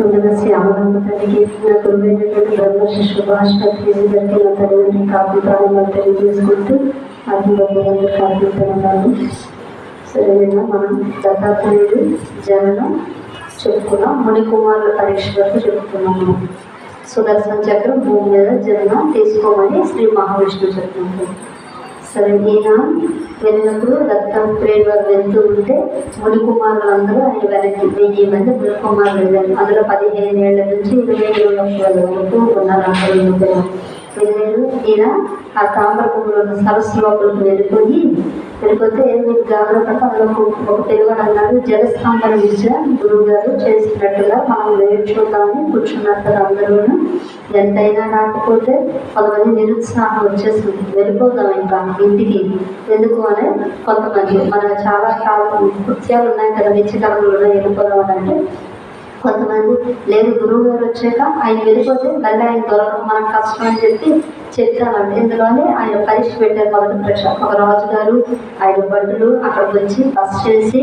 ముందుగా శ్యామలమ్మ తల్లికి నా గురువైనటువంటి బ్రహ్మశ్రీ సుభాష్ పత్రిజీ గారికి నా తల్లిదండ్రుల కాపుతాలను తెలియజేసుకుంటూ ఆత్మబంధువులందరూ కాపుతున్నాను సరే నిన్న మనం దత్తాత్రేయుడు జననం చెప్పుకున్నాం మునికుమారుల పరీక్ష వరకు చెప్పుకున్నాము సుదర్శన చక్రం భూమి మీద జన్మ తీసుకోమని శ్రీ మహావిష్ణువు చెప్తున్నారు. సరే ఈయన వెళ్ళినప్పుడు రక్తం వారు వెళ్తూ ఉంటే ముని కుమారులందరూ ఆయన వెనక్కి వెయ్యి మంది ముని కుమారులు వెళ్ళారు. అందులో పదిహేను ఏళ్ళ నుంచి ఇరవై ఏళ్ళ వరకు ఉన్నారు అక్కడ వెళ్ళారు. ఈయన ఆ తామరపులో సరస్సు లోపలికి వెళ్ళిపోయి వెళ్ళిపోతే మీకు గమనపడి అందులో ఒక- తెలుగు జలస్తంభన విద్య గురువు గారు చేసినట్టుగా మనం నేర్చుకుందామని కూర్చున్నారు అందరూ ఎంతైనా రాకపోతే కొంతమంది నిరుత్సాహం వచ్చేస్తుంది. వెళ్ళిపోతాం ఇంకా ఇంటికి. ఎందుకు అని కొంతమంది. మన చాలా కాలం కృత్యాలు ఉన్నాయి కదా నిత్యకర్మలు ఉన్నాయి వెళ్ళిపోదాం అంటే కొంతమంది లేదు గురువు గారు వచ్చాక ఆయన వెళ్ళిపోతే మళ్ళీ ఆయన దొరకడం మనకు కష్టం అని చెప్పి చెప్తానండి ఇందులోనే ఆయన పరీక్ష పెట్టారు మొదటి పరీక్ష. ఒక రాజు గారు ఆయన బంటులు అక్కడికి వచ్చి బస్ చేసి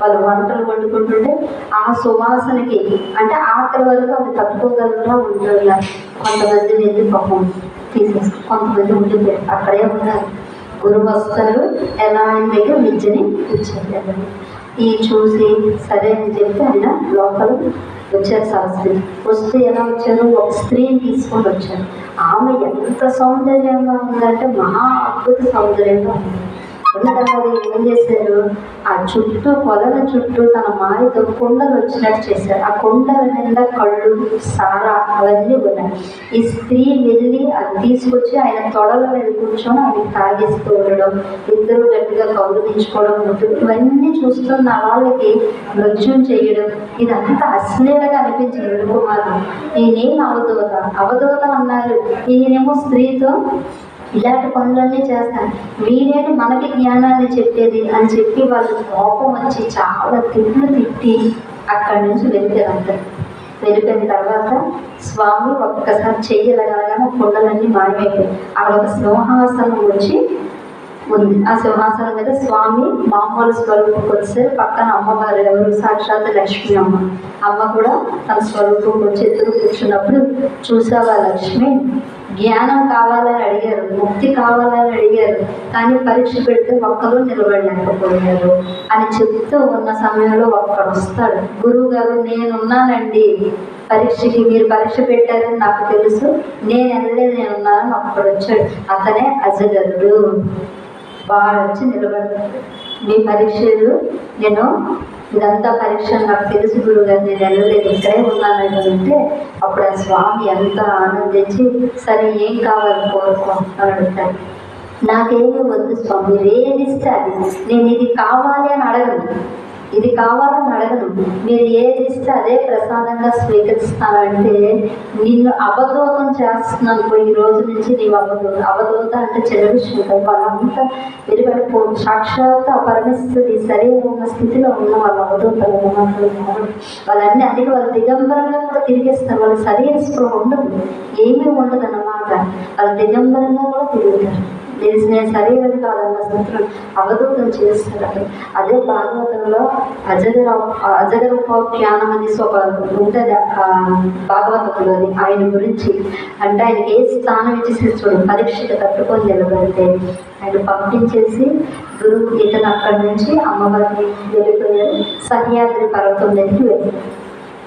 వాళ్ళు వంటలు వండుకుంటుంటే ఆ సువాసనకి అంటే ఆకలి వరకు అది తట్టుకోగలరా ఉంటారు కొంతమంది వెళ్ళి పాపం తీసేస్తారు కొంతమంది ఉండిపోయారు అక్కడే ఉన్నారు. గురువు వస్తారు ఎలా ఆయన దగ్గర విద్యని ఇచ్చారు ఈ చూసి సరే అని చెప్పి ఆయన లోపల వచ్చారు శాస్త్రి వస్తే ఎలా వచ్చారు? ఒక స్త్రీని తీసుకొని వచ్చారు. ఆమె ఎంత సౌందర్యంగా ఉందంటే మహా అద్భుత సౌందర్యంగా ఉంది. ఉన్నదాన్ని ఏం చేశారు? ఆ చుట్టూ కొలల చుట్టూ తన మాయతో కొండలు వచ్చినట్టు చేశారు. ఆ కొండల నిండా కళ్ళు సారా అవన్నీ ఉన్నాయి. ఈ స్త్రీ వెళ్ళి అది తీసుకొచ్చి ఆయన తొడల మీద కూర్చొని ఆయన తాగేస్తూ ఉండడం ఇద్దరు గట్టిగా కౌగులించుకోవడం ఉంటుంది ఇవన్నీ చూస్తున్న వాళ్ళకి నృత్యం చేయడం ఇదంతా అశ్లీలగా అనిపించింది కుమారుడు నేనేం అవధూత? అవధూత అన్నారు. ఈయనేమో స్త్రీతో ఇలాంటి పనులన్నీ చేస్తాను. వీరేంటి మనకి జ్ఞానాన్ని చెప్పేది అని చెప్పి వాళ్ళు కోపం వచ్చి చాలా తిట్లు తిట్టి అక్కడి నుంచి వెళ్ళిపోయారు వెళ్ళిపోయిన తర్వాత స్వామి ఒక్కసారి చెయ్యలగానే కుండలన్నీ మాయమైపోయాయి. అక్కడ ఒక సింహాసనం వచ్చి ఉంది. ఆ సింహాసనం మీద స్వామి మామూలు స్వరూపంకి వచ్చారు పక్కన అమ్మవారు ఎవరు? సాక్షాత్ లక్ష్మి అమ్మ. అమ్మ కూడా తన స్వరూపంకి వచ్చి ఎదురు కూర్చున్నప్పుడు చూసావా లక్ష్మి? జ్ఞానం కావాలని అడిగారు. ముక్తి కావాలని అడిగారు. కానీ పరీక్ష పెడితే ఒక్కరు నిలబడలేకపోయారు అని చెప్తూ ఉన్న సమయంలో ఒక్కడు వస్తాడు. గురువు గారు నేనున్నానండి. పరీక్షకి మీరు పరీక్ష పెట్టారని నాకు తెలుసు. నేను వెళ్ళలేదు నేను ఉన్నానని ఒక్కడు వచ్చాడు. అతనే అజగరుడు. బాగా వచ్చి నిలబడుతుంది మీ పరీక్షలు నేను ఇదంతా పరీక్ష నాకు తెలుసు గురుగారు నేను వెళ్ళలేదు ఇక్కడే ఉన్నాను అంటే అప్పుడు ఆ స్వామి ఎంత ఆనందించి సరే ఏం కావాలి కోరుకో నాకేమీ వద్దు స్వామి మీరు ఏది ఇస్తే అది. నేను ఇది కావాలి అని అడగను. ఇది కావాలని అడగను మీరు ఏది ఇస్తే అదే ప్రసాదంగా స్వీకరిస్తానంటే నిన్ను అవధూతం చేస్తున్నాను పోయి ఈ రోజు నుంచి నీవు అవధూత అవధూత అంటే చిన్న విషయం కాదు వాళ్ళంతా వెలువడిపో సాక్షాత్ అపరమిస్తుంది పరమేశ్వరి సరైన ఉన్న స్థితిలో ఉన్న వాళ్ళు అవధూతలు వాళ్ళన్నీ అది వాళ్ళు దిగంబరంగా కూడా తిరిగిస్తారు. వాళ్ళ శరీర స్పృహ ఉండదు. ఏమీ ఉండదు అన్నమాట వాళ్ళు దిగంబరంగా కూడా తిరుగుతారు. చేసిన శరీరం కాదన్న స్థితిలో అవధూతం చేస్తున్నారు అదే భాగవతంలో అజగర అజగర ఉపాఖ్యానం అనేసి ఒక ఉంటుంది ఆ భాగవతంలోని ఆయన గురించి అంటే ఆయనకి ఏ స్థానం ఇచ్చేసి చూడు పరీక్షకు తట్టుకొని నిలబడితే ఆయన పంపించేసి గురువు ఇతను అక్కడి నుంచి అమ్మవారిని వెళ్ళిపోయారు. సహ్యాద్రి పర్వతం దగ్గరికి వెళ్ళారు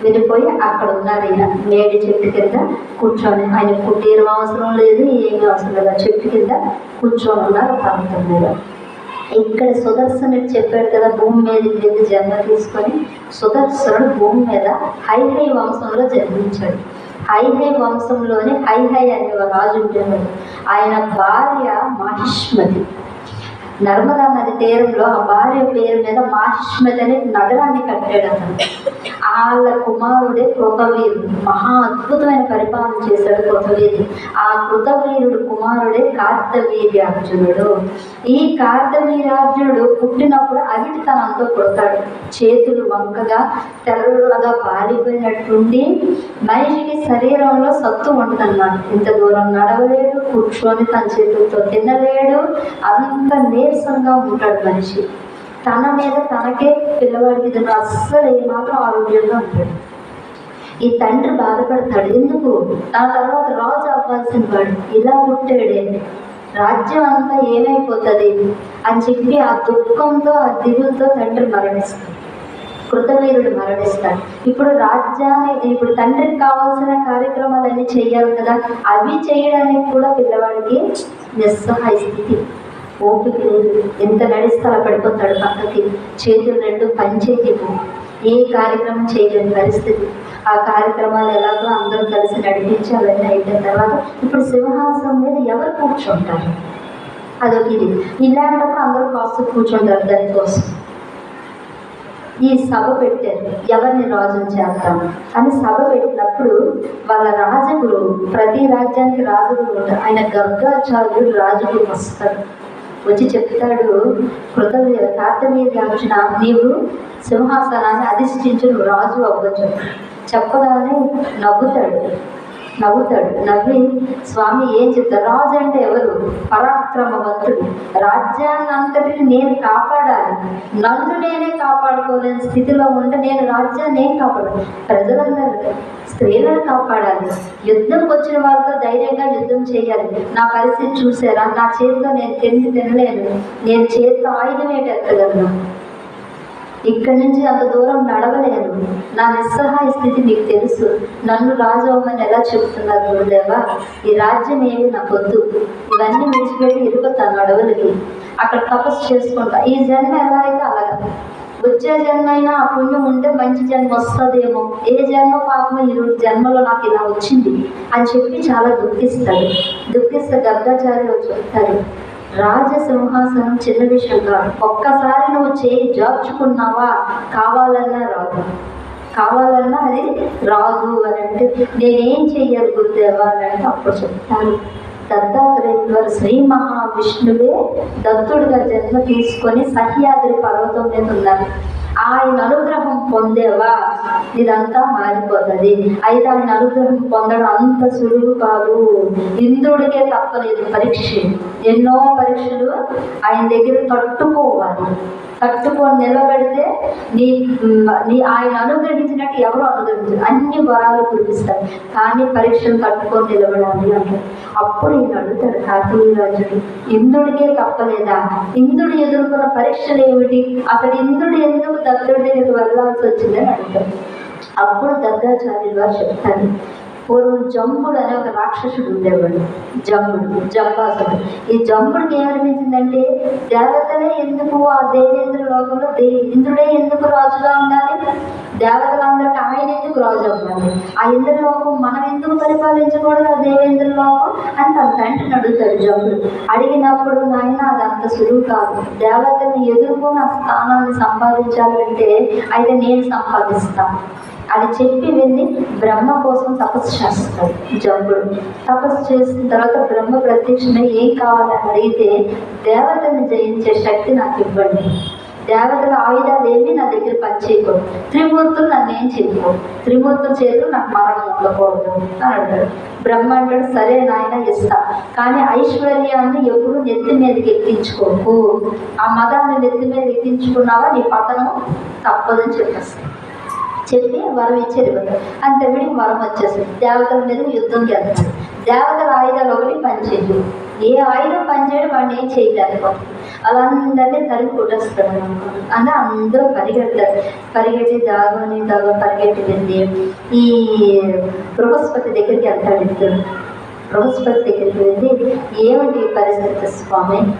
వెళ్ళిపోయి అక్కడ ఉన్నారు ఈయన. మేడి చెట్టు కింద కూర్చొని ఆయన కుటీరం అవసరం లేదు ఏమీ అవసరం లేదు. చెట్టు కింద కూర్చొని ఉన్నారు పర్వతం మీద ఇక్కడ సుదర్శనుడు చెప్పాడు కదా భూమి మీద వెళ్ళి జన్మ తీసుకొని సుదర్శనుడు భూమి మీద హైహై వంశంలో జన్మించాడు. హైహై వంశంలోనే హైహై అనే రాజు ఉండేవాడు. ఆయన భార్య మహిష్మతి. నర్మదా నది తీరంలో ఆ భార్య పేరు మీద మాహిష్మతి అనే నగరాన్ని కట్టాడు అతను వాళ్ళ కుమారుడే కృతవీరుడు. మహా అద్భుతమైన పరిపాలన చేశాడు కృతవీరుడు. ఆ కృతవీరుడు కుమారుడే కార్తవీర్యార్జునుడు. ఈ కార్తవీర్యార్జునుడు పుట్టినప్పుడు అవిటితనంతో పుడతాడు. చేతులు వంకగా తెల్లగా పాలిపోయినట్టుండి మనిషికి శరీరంలో సత్తు ఉంటుందన్నమాట ఇంత దూరం నడవలేడు కూర్చొని తన చేతులతో తినలేడు అంత నీరసంగా ఉంటాడు మనిషి. తన మీద తనకే పిల్లవాడికి ఇది అస్సలు ఏమాత్రం ఆరోగ్యంగా ఉంటాడు ఈ తండ్రి బాధపడతాడు. ఎందుకు? ఆ తర్వాత రాజు అవ్వాల్సిన వాడు. ఇలా పుట్టాడే. రాజ్యం అంతా ఏమైపోతుంది? అని చెప్పి ఆ దుఃఖంతో ఆ దిగులతో తండ్రి మరణిస్తాడు. కృతవీరుడు మరణిస్తాడు. ఇప్పుడు రాజ్యాన్ని ఇప్పుడు తండ్రికి కావాల్సిన కార్యక్రమాలన్నీ చేయాలి కదా. అవి చేయడానికి కూడా పిల్లవాడికి నిస్సహాయ స్థితి. ఓపిక లేదు. ఎంత నడిస్తే అలా పడిపోతాడు పక్కకి. చేతులు రెండు పనిచేయవు ఏ కార్యక్రమం చేయలేని పరిస్థితి. ఆ కార్యక్రమాలు ఎలాగో అందరూ కలిసి నడిపించాలని అయిన తర్వాత ఇప్పుడు సింహాసనం మీద ఎవరు కూర్చుంటారు? అదొక ఇది ఇలాంటప్పుడు అందరూ కాస్త కూర్చుంటారు దానికోసం. ఈ సభ పెట్టారు. ఎవరిని రాజుని చేద్దాం? అని సభ పెట్టినప్పుడు వాళ్ళ రాజగురు ప్రతి రాజ్యానికి రాజగురు ఉంటారు. ఆయన గర్గాచార్యుడు రాజగురు వస్తారు. వచ్చి చెప్తాడు కృత కార్తవీర్యార్జున నీవు సింహాసనాన్ని అధిష్ఠించు రాజు అవ్వచ్చు చెప్పగానే నవ్వుతాడు. నవ్వుతాడు. నవ్వి స్వామి ఏం చెప్తారు? రాజు అంటే ఎవరు? పరాక్రమవంతుడు. రాజ్యాన్నంతటిని నేను కాపాడాలి. నన్ను నేనే కాపాడుకోలేని స్థితిలో ఉంటే నేను రాజ్యాన్ని ఏం కాపాడాలి ప్రజలందరూ స్త్రీలను కాపాడాలి. యుద్ధంకి వచ్చిన వాళ్ళతో ధైర్యంగా యుద్ధం చేయాలి. నా పరిస్థితి చూసారా నా చేతితో నేను తిండి తినలేను. నేను చేతితో ఆయుధం ఏంటెత్తగలను? ఇక్కడి నుంచి అంత దూరం నడవలేను. నా నిస్సహాయ స్థితి మీకు తెలుసు. నన్ను రాజు అవ్వమని ఎలా చెప్తున్నారు గురుదేవా? ఈ రాజ్యం ఏమి నా పొద్దు? ఇవన్నీ విడిచిపెట్టి ఇరుగుతాను అడవులకి. అక్కడ తపస్సు చేసుకుంటా. ఈ జన్మ ఎలా అయితే అలాగా. వచ్చే జన్మ అయినా ఆ పుణ్యం ఉంటే మంచి జన్మ వస్తుందేమో. ఏ జన్మ పాపమో రెండు జన్మలో నాకు ఇలా వచ్చింది అని చెప్పి చాలా దుఃఖిస్తాడు. దుఃఖిస్తే గర్గాచార్యులు చెప్తారు. రాజసింహాసనం చిన్న విషయం కాదు ఒక్కసారి నువ్వు చేయి జార్చుకున్నావా? కావాలన్నా రాదు. కావాలన్నా అది రాదు అని అంటే నేనేం చెయ్యాలి గురుదేవా అని అంటే అప్పుడు చెప్తాను. దత్తాత్రేయుడు వారు శ్రీ మహావిష్ణువే దత్తుడిగా జన్మ తీసుకొని సహ్యాద్రి పర్వతం మీద ఉన్నారు. ఆయన అనుగ్రహం పొందేవా? ఇదంతా మారిపోతుంది. అయితే ఆయన అనుగ్రహం పొందడం అంత సులువు కాదు. ఇంద్రుడికే తప్పలేదు పరీక్ష ఎన్నో పరీక్షలు ఆయన దగ్గర తట్టుకోవాలి. తట్టుకొని నిలబడితే నీ నీ ఆయన అనుగ్రహించినట్టు ఎవరు అనుగ్రహించారు. అన్ని వరాలు కురిపిస్తారు. కానీ పరీక్షలు తట్టుకొని నిలబడాలి అంటారు. అప్పుడు ఈయన అడుగుతాడు కార్తీయరాజుడు ఇంద్రుడికే తప్పలేదా? ఇంద్రుడు ఎదుర్కొన్న పరీక్షలు ఏమిటి? అసలు ఇంద్రుడు ఎందుకు దత్తుడి దగ్గరికి వెళ్ళాల్సి వచ్చిందని అడుగుతాడు. అప్పుడు దత్తాచార్యులు వారు చెప్తారు పూర్వం జంబుడు అనే ఒక రాక్షసుడు ఉండేవాడు జంబుడు జంబాసుడు ఈ జంబుడికి ఏమనిపించిందంటే దేవతలే ఎందుకు ఆ దేవేంద్ర లోకంలో దే ఇంద్రుడే ఎందుకు రాజుగా ఉండాలి దేవతలందరికీ ఆయన ఎందుకు రాజు అవ్వాలి ఆ ఇంద్ర లోకం మనం ఎందుకు పరిపాలించకూడదు ఆ దేవేంద్ర లోకం అని తన తండ్రిని అడుగుతాడు జంబుడు అడిగినప్పుడు నాయన అది అంత సులువు కాదు దేవతని ఎదుర్కొని ఆ స్థానాన్ని సంపాదించాలంటే అయితే నేను సంపాదిస్తాను అది చెప్పి వెళ్ళి బ్రహ్మ కోసం తపస్సు చేస్తాడు జంబుడు. తపస్సు చేసిన తర్వాత బ్రహ్మ ప్రత్యక్షమై ఏం కావాలని అడిగితే దేవతని జయించే శక్తి నాకు ఇవ్వండి. దేవతల ఆయుధాలు ఏమి నా దగ్గర పనిచేయకూడదు. త్రిమూర్తులు నన్ను ఏం చేయకూడదు. త్రిమూర్తుల చేతులు నాకు మరణం ఉండకూడదు అని అంటాడు. బ్రహ్మ అంటాడు సరే నాయన ఇస్తా. కానీ ఐశ్వర్యాన్ని ఎప్పుడు నెత్తి మీదకి ఎక్కించుకోకు. ఆ మతాన్ని నెత్తి మీద ఎక్కించుకున్నావా? నీ పతనం తప్పదని చెప్పేస్తాను. చెప్పి వరం ఇచ్చేది ఇవ్వదు అంతే వీడికి వరం వచ్చేస్తుంది దేవతల మీద యుద్ధంకి చేస్తాడు దేవతల ఆయుధాలు ఒకటి పనిచేయదు ఏ ఆయుధం పనిచేయడం వాడిని ఏం చేయలేదు అందరినీ తరిగి కొట్టేస్తాడు అంటే అందరూ పరిగెడతారు. పరిగెట్టి దాగుని దాగు పరిగెట్టింది. వెళ్ళి ఈ బృహస్పతి దగ్గరికి వెళ్తాడు ఇద్దరు. బృహస్పతి దగ్గరికి వెళ్ళి ఏమిటి పరిస్థితి స్వామి?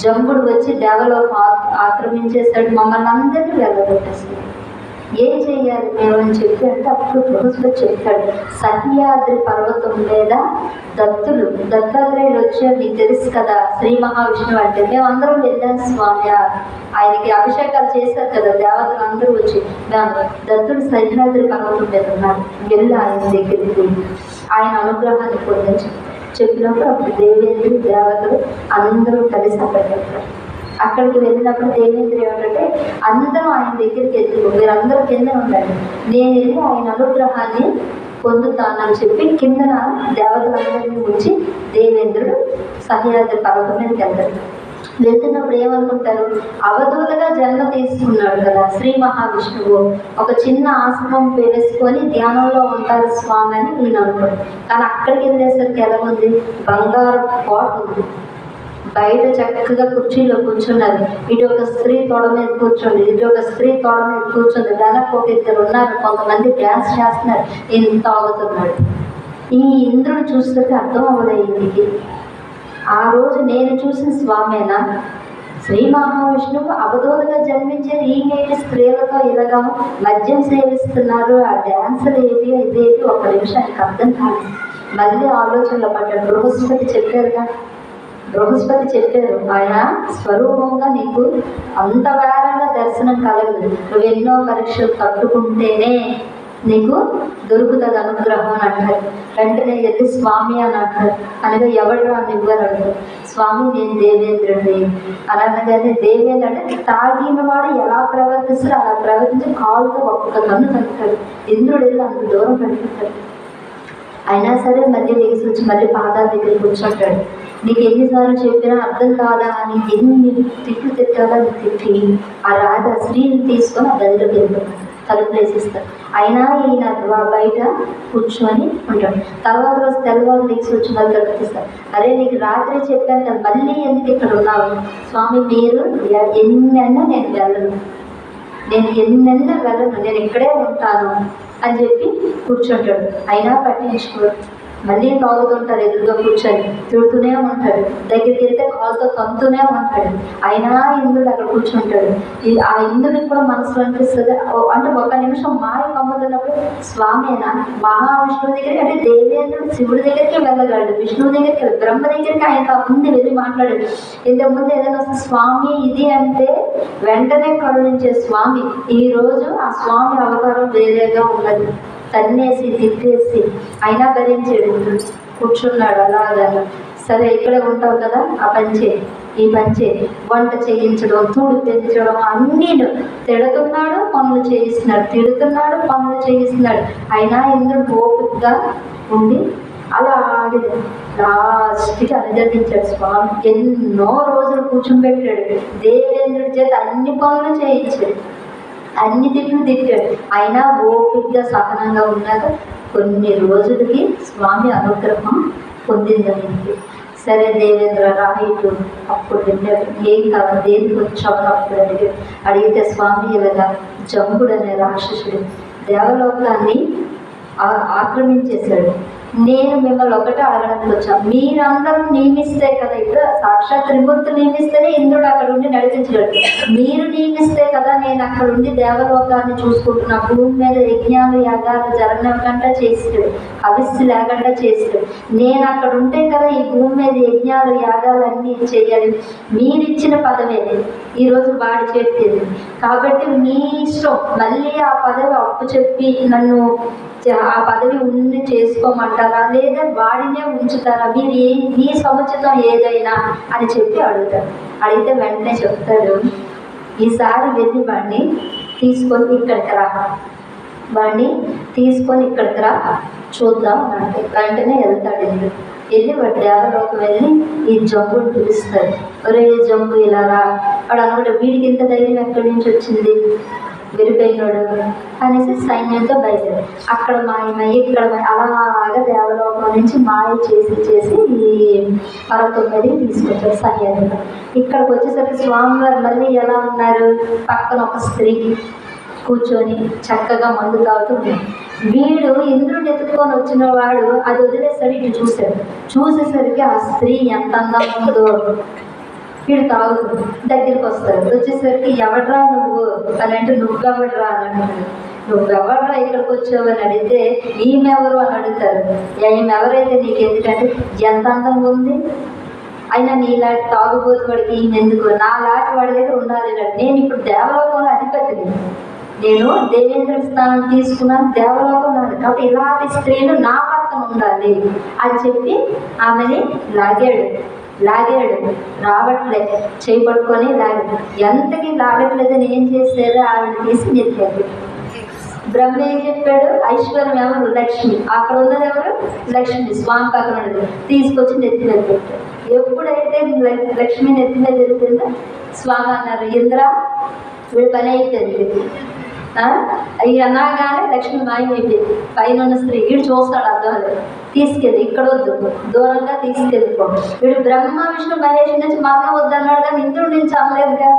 జంబుడు వచ్చి దేవలోకం ఆక్రమించేస్తాడు మమ్మల్ని అందరినీ వెళ్ళగొట్టేస్తాడు ఏం చేయాలి మేము అని చెప్పి అంటే అప్పుడు బృహస్పతి చెప్పాడు సహ్యాద్రి పర్వతం మీద దత్తులు దత్తాత్రేయుడు వచ్చారు నీకు తెలుసు కదా శ్రీ మహావిష్ణువు అంటే. మేము అందరం వెళ్ళాం స్వామి. ఆయనకి అభిషేకాలు చేశారు కదా దేవతలు అందరూ వచ్చి మేము దత్తుడు సహ్యాద్రి పర్వతం మీద ఉన్నారు వెళ్ళి ఆయన దగ్గరికి ఆయన అనుగ్రహాన్ని పొందని చెప్పినప్పుడు అప్పుడు దేవేంద్రుడు దేవతలు అందరూ కలిసి అక్కడికి అక్కడికి వెళ్ళినప్పుడు దేవేంద్ర ఏమిటంటే అందరూ ఆయన దగ్గరికి ఎదురు మీరందరూ కింద ఉండండి. నేను వెళ్ళి ఆయన అనుగ్రహాన్ని పొందుతానని చెప్పి కిందన దేవతలందరినీ ఉంచి దేవేంద్రుడు సహ్యాద్రి పర్వతం మీదకి వెళ్తాడు. వెళ్తున్నప్పుడు ఏమనుకుంటారు? అవధూతగా జన్మ తీసుకున్నాడు కదా శ్రీ మహావిష్ణువు. ఒక చిన్న ఆశ్రమం పేరేసుకొని ధ్యానంలో ఉంటారు స్వామి అని నేను అనుకోండి కానీ అక్కడికి వెళ్ళేసరికి ఎలా ఉంది? బంగారు కోట ఉంది. బయట చక్కగా కుర్చీలో కూర్చున్నారు ఇటు ఒక స్త్రీ తోడ మీద కూర్చోండి ఇటు ఒక స్త్రీ తోడ మీద కూర్చుంది. దాదాపు ఒక ఇద్దరు ఉన్నారు. కొంతమంది డ్యాన్స్ చేస్తున్నారు. ఇంత తాగుతున్నాడు ఈ ఇంద్రుడు చూస్తే అర్థం అవ్వలేదు ఆ రోజు నేను చూసిన స్వామేనా? శ్రీ మహావిష్ణువు అవధూతగా జన్మించే ఈ నేటి స్త్రీలతో ఇలాగా మద్యం సేవిస్తున్నారు. ఆ డ్యాన్సులు ఏది ఇదేది ఒక నిమిషానికి అర్థం కాదు. మళ్ళీ ఆలోచనలో పడ్డాడు. బృహస్పతి చెప్పారుగా బృహస్పతి చెప్పారు ఆయన స్వరూపంగా నీకు అంత వేరంగా దర్శనం కలగదు. నువ్వు ఎన్నో పరీక్షలు తట్టుకుంటేనే నీకు దొరుకుతుంది అనుగ్రహం అని అంటారు. వెంటనే వెళ్ళి స్వామి అని అంటారు. అనగా ఎవరు అని ఇవ్వరు అంటారు. స్వామి నేను దేవేంద్రుడిని అని అనగానే దేవేంద్ర అంటే తాగిన వాడు ఎలా ప్రవర్తిస్తారో అలా ప్రవర్తించి కాలుతో ఒక్క కన్ను తగ్గుతాడు ఇంద్రుడు వెళ్ళి అంత దూరం పెట్టుకుంటాడు. అయినా సరే మళ్ళీ లేచి వచ్చి మళ్ళీ పాదాల దగ్గర కూర్చుంటాడు. నీకు ఎన్నిసార్లు చెప్పినా అర్థం కాదా అని ఎన్ని తిట్లు తిట్టాలా తిట్టి ఆ రాజ స్త్రీని తీసుకొని ఆ గదిలోకి వెళ్ళిపోతాడు తలుపులు వేసిస్తాడు. అయినా ఈయన బయట కూర్చొని ఉంటాడు. తర్వాత రోజు తెల్లవారు లేచి వచ్చి మళ్ళీ తలుపు అరే నీకు రాత్రి చెప్పాను కదా మళ్ళీ ఎందుకు ఇక్కడ ఉన్నావు? స్వామి మీరు ఎ- ఎన్నైనా నేను వెళ్ళను. నేను ఎన్నెన్న వెళ్ళను. నేను ఇక్కడే ఉంటాను అని చెప్పి కూర్చుంటాడు. అయినా పట్టించుకోడు. మళ్ళీ తాగుతుంటాడు ఎదురుగా కూర్చొని తిడుతూనే ఉంటాడు దగ్గరికి వెళ్తే కాలుతో తంతూనే ఉంటాడు అయినా ఇంద్రుడు అక్కడ కూర్చుంటాడు. ఆ ఇంద్రుడికి కూడా మనసులో అనిపిస్తుంది ఓ- అంటే ఒక నిమిషం మాయ కమ్ముతున్నప్పుడు స్వామేనా? మహావిష్ణువు దగ్గరికి అంటే దేవేంద్రుడు శివుడి దగ్గరికి వెళ్ళగలడు విష్ణువు దగ్గరికి బ్రహ్మ దగ్గరికి ఆయన ముందు వెళ్ళి మాట్లాడాడు. ఇంతకుముందు ఏదైనా వస్తే స్వామి ఇది అంటే వెంటనే కరుణించే స్వామి. ఈ రోజు ఆ స్వామి అవతారం వేరేగా ఉన్నది. తన్నేసి తిట్టేసి అయినా భరించాడు కూర్చున్నాడు అలాగా సరే ఇక్కడే ఉంటావు కదా ఆ పని చేయి. ఈ పని చేయి. వంట చేయించడం తూడు తెచ్చడం అన్నీ తిడుతున్నాడు పనులు చేయిస్తున్నాడు. తిడుతున్నాడు పనులు చేయిస్తున్నాడు. అయినా ఇంద్రుడు ఓపికగా ఉండి అలా ఆగింది లాస్ట్కి అనుదర్శించాడు స్వామి. ఎన్నో రోజులు కూర్చోబెట్టాడు. దేవేంద్రుడి చేత అన్ని పనులు చేయించాడు. అన్ని తిట్లు తిట్టాడు. అయినా ఓపికగా సహనంగా ఉన్నాక కొన్ని రోజులకి స్వామి అనుగ్రహం పొందిందనింది సరే దేవేంద్ర రాయిటు అప్పుడు వెళ్ళాడు ఏం కావాలి దేనికి వచ్చావు అప్పుడు అడిగాడు. అడిగితే స్వామి ఇలాగా జంబుడు అనే రాక్షసుడు దేవలోకాన్ని ఆ- ఆక్రమించేశాడు. నేను మిమ్మల్ని ఒకటే అడగడానికి వచ్చాను మీరందరూ నియమిస్తే కదా ఇప్పుడు సాక్షాత్ త్రిమూర్తి నియమిస్తేనే ఇంద్రుడు అక్కడ ఉండి నడిపించగలడు. మీరు నియమిస్తే కదా నేను అక్కడ ఉండి దేవలోకాన్ని చూసుకుంటున్నా. భూమి మీద యజ్ఞాలు యాగాలు జరగకుండా చేస్తాడు హవిస్సు లేకుండా చేస్తాడు నేను అక్కడ ఉంటే కదా ఈ భూమి మీద యజ్ఞాలు యాగాలు అన్నీ చేయాలి. మీరిచ్చిన పదవే ఈరోజు వాడి చేతికి కాబట్టి మీ ఇష్టం. మళ్ళీ ఆ పదవి అప్పు చెప్పి నన్ను ఆ పదవి ఉండి చేసుకోమంటారా? లేదా వాడినే ఉంచుతారా? మీరు ఏ మీ సముచితం ఏదైనా అని చెప్పి అడుగుతారు అడిగితే వెంటనే చెప్తాడు ఈసారి వెళ్ళి వాడిని తీసుకొని ఇక్కడికి రా. వాడిని తీసుకొని ఇక్కడికి రా. చూద్దాం అంటే వెంటనే వెళ్తాడు ఇంద్రుడు వెళ్ళి మా దేవలోకి వెళ్ళి ఈ జంబుని పిలుస్తారు ఒరే జంబు ఇలా రా. వాడు అనుకుంటే వీడికి ఇంత ధైర్యం ఎక్కడి నుంచి వచ్చింది? వెళ్ళిపోయినాడు. అనేసి సైన్యంతో బయట అక్కడ మాయమయ్యి ఇక్కడ అలాగా దేవలోకం నుంచి మాయ చేసి చేసి ఈ పర్వతం మీద తీసుకొచ్చారు సైన్యంలో ఇక్కడికి వచ్చేసరికి స్వామివారు మళ్ళీ ఎలా ఉన్నారు? పక్కన ఒక స్త్రీ కూర్చొని చక్కగా మందు తాగుతూ ఉన్నారు వీడు ఇంద్రుడిని ఎత్తుకొని వచ్చిన వాడు అది వదిలేసరి ఇటు చూశాడు. చూసేసరికి ఆ స్త్రీ ఎంత అందంగా ఉందో వీడు తాగు దగ్గరికి వస్తాడు. వచ్చేసరికి ఎవడ్రా నువ్వు? అని అంటే నువ్వెవడ్రా? అని అంటాడు. నువ్వెవడ్రా ఇక్కడికి వచ్చావు? అని అడిగితే ఈమెవరు? అని అడుగుతారు ఈమె ఎవరైతే నీకు ఎందుకంటే ఎంత అందంగా ఉంది? అయినా నీలాంటి తాగుబోతు వాడికి ఈమె ఎందుకు? నా లాంటి వాడి దగ్గర ఉండాలి నేను ఇప్పుడు దేవలోకంలో అధిపతిని. నేను దేవేంద్ర స్థానం తీసుకున్నాను దేవలోకం ఉన్నాను. కాబట్టి ఇలాంటి స్త్రీలు నా పక్కన ఉండాలి అని చెప్పి ఆమెని లాగాడు. లాగాడు. రావట్లే. చేయబడుకొని లాగాడు. ఎంతకి లాగట్లేదని ఏం చేసేదో ఆవిడ తీసి నెత్తాడు బ్రహ్మ ఏం చెప్పాడు ఐశ్వర్యం ఎవరు? లక్ష్మి. అక్కడ ఉన్నది ఎవరు? లక్ష్మి. స్వామి పక్కన ఉన్నది. తీసుకొచ్చి నెత్తి మీద పెట్టాడు. ఎప్పుడైతే లక్ష్మి నెత్తి మీద వెళ్తుందో స్వామి అన్నారు ఇంద్ర వీడి పని అయిపోయింది. అవి అనగానే లక్ష్మి మాయమైపోయింది పైన ఉన్న స్త్రీ వీడు చూస్తాడు అర్థాలు తీసుకెళ్ళి ఇక్కడ వద్దు. దూరంగా తీసుకెళ్ళిపో. వీడు బ్రహ్మ విష్ణు మహేష్ నుంచి మరణ వద్దన్నాడు కానీ ఇంద్రుడి నుంచి అనలేదుగా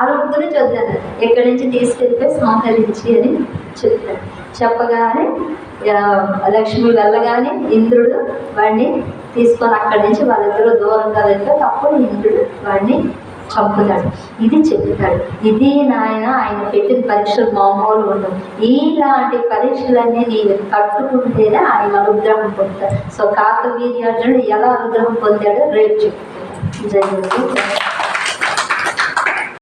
ఆరోగ్య గురించి వద్దాను ఇక్కడి నుంచి తీసుకెళ్ళిపోయి సంహరించి అని చెప్తాడు చెప్పగానే లక్ష్మి వెళ్ళగానే ఇంద్రుడు వాడిని తీసుకొని అక్కడి నుంచి వాళ్ళిద్దరూ దూరంగా వెళ్తే తప్పుడు ఇంద్రుడు వాడిని చంపుతాడు. ఇది చెప్తాడు. ఇది నాయన ఆయన పెట్టిన పరీక్షలు మామూలు ఉండవు. ఇలాంటి పరీక్షలన్నీ నేను తట్టుకుంటేనే ఆయన అనుగ్రహం పొందుతాడు. సో కార్తవీర్యార్జునుడు ఎలా అనుగ్రహం పొందాడో రేపు చెప్తాడు. జై